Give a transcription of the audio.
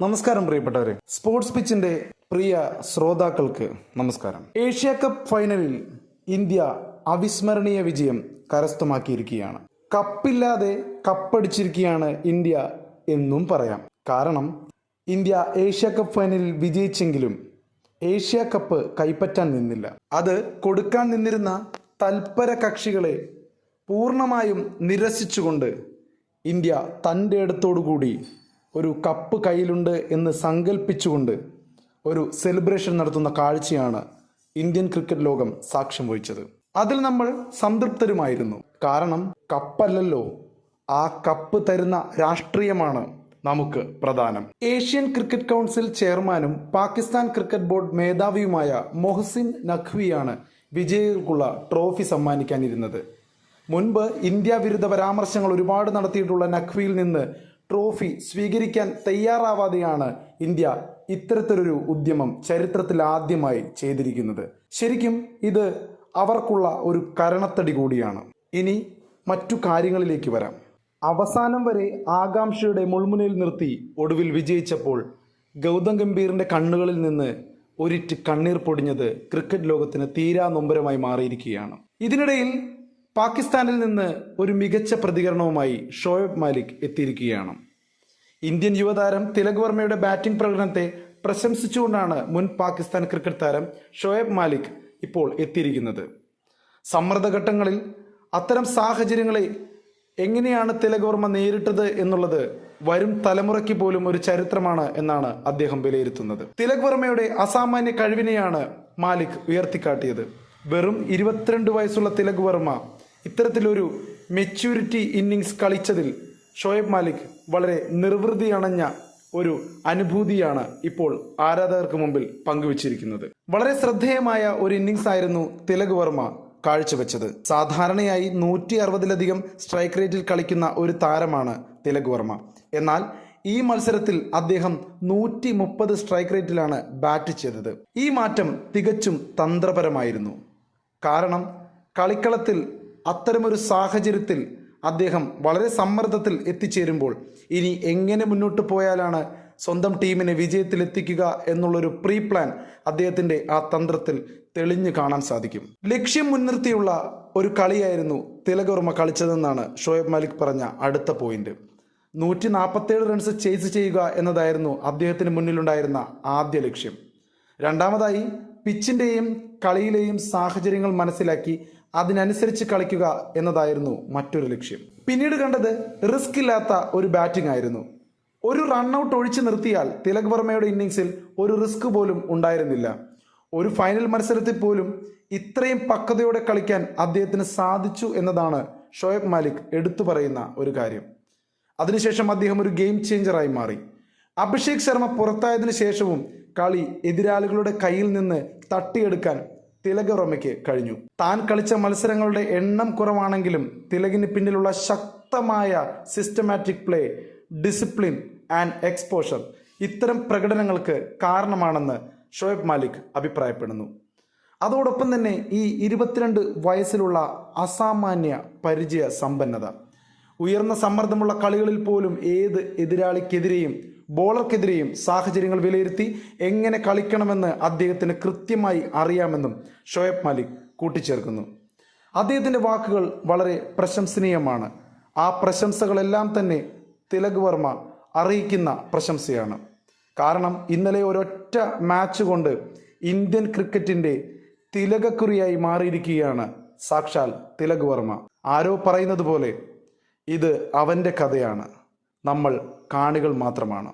നമസ്കാരം പ്രിയപ്പെട്ടവരെ. സ്പോർട്സ് പിച്ചിന്റെ പ്രിയ ശ്രോതാക്കൾക്ക് നമസ്കാരം. ഏഷ്യ കപ്പ് ഫൈനലിൽ ഇന്ത്യ അവിസ്മരണീയ വിജയം കരസ്ഥമാക്കിയിരിക്കുകയാണ്. കപ്പില്ലാതെ കപ്പടിച്ചിരിക്കുകയാണ് ഇന്ത്യ എന്നും പറയാം. കാരണം ഇന്ത്യ ഏഷ്യ കപ്പ് ഫൈനലിൽ വിജയിച്ചെങ്കിലും ഏഷ്യ കപ്പ് കൈപ്പറ്റാൻ നിന്നില്ല. അത് കൊടുക്കാൻ നിന്നിരുന്ന തൽപര കക്ഷികളെ പൂർണമായും നിരസിച്ചുകൊണ്ട് ഇന്ത്യ തന്റെ അടുത്തോടുകൂടി ഒരു കപ്പ് കയ്യിലുണ്ട് എന്ന് സങ്കല്പിച്ചുകൊണ്ട് ഒരു സെലിബ്രേഷൻ നടത്തുന്ന കാഴ്ചയാണ് ഇന്ത്യൻ ക്രിക്കറ്റ് ലോകം സാക്ഷ്യം വഹിച്ചത്. അതിൽ നമ്മൾ സംതൃപ്തരുമായിരുന്നു. കാരണം കപ്പല്ലല്ലോ ആ കപ്പ് തരുന്ന രാഷ്ട്രീയമാണ് നമുക്ക് പ്രധാനം. ഏഷ്യൻ ക്രിക്കറ്റ് കൗൺസിൽ ചെയർമാനും പാകിസ്ഥാൻ ക്രിക്കറ്റ് ബോർഡ് മേധാവിയുമായ മൊഹസിൻ നഖ്വിയാണ് വിജയികൾക്കുള്ള ട്രോഫി സമ്മാനിക്കാനിരുന്നത്. മുൻപ് ഇന്ത്യ വിരുദ്ധ പരാമർശങ്ങൾ ഒരുപാട് നടത്തിയിട്ടുള്ള നഖ്വിയിൽ നിന്ന് ട്രോഫി സ്വീകരിക്കാൻ തയ്യാറാവാതെയാണ് ഇന്ത്യ ഇത്തരത്തിലൊരു ഉദ്യമം ചരിത്രത്തിൽ ആദ്യമായി ചെയ്തിരിക്കുന്നത്. ശരിക്കും ഇത് അവർക്കുള്ള ഒരു കരണത്തടി കൂടിയാണ്. ഇനി മറ്റു കാര്യങ്ങളിലേക്ക് വരാം. അവസാനം വരെ ആകാംക്ഷയുടെ മുൾമുനയിൽ നിർത്തി ഒടുവിൽ വിജയിച്ചപ്പോൾ ഗൗതം ഗംഭീറിന്റെ കണ്ണുകളിൽ നിന്ന് ഒരിറ്റ് കണ്ണീർ പൊടിഞ്ഞത് ക്രിക്കറ്റ് ലോകത്തിന് തീരാ നൊമ്പരമായി മാറിയിരിക്കുകയാണ്. ഇതിനിടയിൽ പാകിസ്ഥാനിൽ നിന്ന് ഒരു മികച്ച പ്രതികരണവുമായി ഷോയബ് മാലിക് എത്തിയിരിക്കുകയാണ്. ഇന്ത്യൻ യുവതാരം തിലക് വർമ്മയുടെ ബാറ്റിംഗ് പ്രകടനത്തെ പ്രശംസിച്ചുകൊണ്ടാണ് മുൻ പാകിസ്ഥാൻ ക്രിക്കറ്റ് താരം ഷോയബ് മാലിക് ഇപ്പോൾ എത്തിയിരിക്കുന്നത്. സമ്മർദ്ദഘട്ടങ്ങളിൽ അത്തരം സാഹചര്യങ്ങളെ എങ്ങനെയാണ് തിലക് വർമ്മ നേരിട്ടത് എന്നുള്ളത് വരും തലമുറയ്ക്ക് പോലും ഒരു ചരിത്രമാണ് എന്നാണ് അദ്ദേഹം വിലയിരുത്തുന്നത്. തിലക് വർമ്മയുടെ അസാമാന്യ കഴിവിനെയാണ് മാലിക് ഉയർത്തിക്കാട്ടിയത്. വെറും ഇരുപത്തിരണ്ട് വയസ്സുള്ള തിലക് വർമ്മ ഇത്തരത്തിലൊരു മെച്യൂരിറ്റി ഇന്നിങ്സ് കളിച്ചതിൽ ഷോയബ് മാലിക് വളരെ നിർവൃതി അണഞ്ഞ ഒരു അനുഭൂതിയാണ് ഇപ്പോൾ ആരാധകർക്ക് മുമ്പിൽ പങ്കുവച്ചിരിക്കുന്നത്. വളരെ ശ്രദ്ധേയമായ ഒരു ഇന്നിങ്സ് ആയിരുന്നു തിലക് വർമ്മ കാഴ്ചവെച്ചത്. സാധാരണയായി നൂറ്റി അറുപതിലധികം സ്ട്രൈക്ക് റേറ്റിൽ കളിക്കുന്ന ഒരു താരമാണ് തിലക് വർമ്മ. എന്നാൽ ഈ മത്സരത്തിൽ അദ്ദേഹം നൂറ്റി മുപ്പത് സ്ട്രൈക്ക് റേറ്റിലാണ് ബാറ്റ് ചെയ്തത്. ഈ മാറ്റം തികച്ചും തന്ത്രപരമായിരുന്നു. കാരണം കളിക്കളത്തിൽ അത്തരമൊരു സാഹചര്യത്തിൽ അദ്ദേഹം വളരെ സമ്മർദ്ദത്തിൽ എത്തിച്ചേരുമ്പോൾ ഇനി എങ്ങനെ മുന്നോട്ട് പോയാലാണ് സ്വന്തം ടീമിനെ വിജയത്തിലെത്തിക്കുക എന്നുള്ളൊരു പ്രീ പ്ലാൻ അദ്ദേഹത്തിന്റെ ആ തന്ത്രത്തിൽ തെളിഞ്ഞു കാണാൻ സാധിക്കും. ലക്ഷ്യം മുൻനിർത്തിയുള്ള ഒരു കളിയായിരുന്നു തിലകവർമ്മ കളിച്ചതെന്നാണ് ഷോയബ് മലിക് പറഞ്ഞ അടുത്ത പോയിന്റ്. നൂറ്റി നാൽപ്പത്തേഴ് റൺസ് ചേസ് ചെയ്യുക എന്നതായിരുന്നു അദ്ദേഹത്തിന് മുന്നിലുണ്ടായിരുന്ന ആദ്യ ലക്ഷ്യം. രണ്ടാമതായി പിച്ചിന്റെയും കളിയിലെയും സാഹചര്യങ്ങൾ മനസ്സിലാക്കി അതിനനുസരിച്ച് കളിക്കുക എന്നതായിരുന്നു മറ്റൊരു ലക്ഷ്യം. പിന്നീട് കണ്ടത് റിസ്ക് ഇല്ലാത്ത ഒരു ബാറ്റിംഗ് ആയിരുന്നു. ഒരു റണ്ണൌട്ട് ഒഴിച്ചു നിർത്തിയാൽ തിലക് വർമ്മയുടെ ഇന്നിങ്സിൽ ഒരു റിസ്ക് പോലും ഉണ്ടായിരുന്നില്ല. ഒരു ഫൈനൽ മത്സരത്തിൽ പോലും ഇത്രയും പക്വതയോടെ കളിക്കാൻ അദ്ദേഹത്തിന് സാധിച്ചു എന്നതാണ് ഷോയബ് മാലിക് എടുത്തു പറയുന്ന ഒരു കാര്യം. അതിനുശേഷം അദ്ദേഹം ഒരു ഗെയിം ചേഞ്ചറായി മാറി. അഭിഷേക് ശർമ്മ പുറത്തായതിനു ശേഷവും കളി എതിരാളികളുടെ കയ്യിൽ നിന്ന് തട്ടിയെടുക്കാൻ തിലക് വർമ്മയ്ക്ക് കഴിഞ്ഞു. താൻ കളിച്ച മത്സരങ്ങളുടെ എണ്ണം കുറവാണെങ്കിലും തിലകിന് പിന്നിലുള്ള ശക്തമായ systematic play discipline and exposure ഇത്തരം പ്രകടനങ്ങൾക്ക് കാരണമാണെന്ന് ഷോയബ് മാലിക് അഭിപ്രായപ്പെടുന്നു. അതോടൊപ്പം തന്നെ ഈ ഇരുപത്തിരണ്ട് വയസ്സിലുള്ള അസാമാന്യ പരിചയ സമ്പന്നത. ഉയർന്ന സമ്മർദ്ദമുള്ള കളികളിൽ പോലും ഏത് എതിരാളിക്കെതിരെയും ബോളർക്കെതിരെയും സാഹചര്യങ്ങൾ വിലയിരുത്തി എങ്ങനെ കളിക്കണമെന്ന് അദ്ദേഹത്തിന് കൃത്യമായി അറിയാമെന്നും ഷോയബ് മാലിക് കൂട്ടിച്ചേർക്കുന്നു. അദ്ദേഹത്തിന്റെ വാക്കുകൾ വളരെ പ്രശംസനീയമാണ്. ആ പ്രശംസകളെല്ലാം തന്നെ തിലക് വർമ്മ അറിയിക്കുന്ന പ്രശംസയാണ്. കാരണം ഇന്നലെ ഒരൊറ്റ മാച്ച് കൊണ്ട് ഇന്ത്യൻ ക്രിക്കറ്റിന്റെ തിലകക്കുറിയായി മാറിയിരിക്കുകയാണ് സാക്ഷാൽ തിലക് വർമ്മ. ആരോ പറയുന്നത് പോലെ ഇത് അവന്റെ കഥയാണ്. നമ്മൾ കാണികൾ മാത്രമാണ്.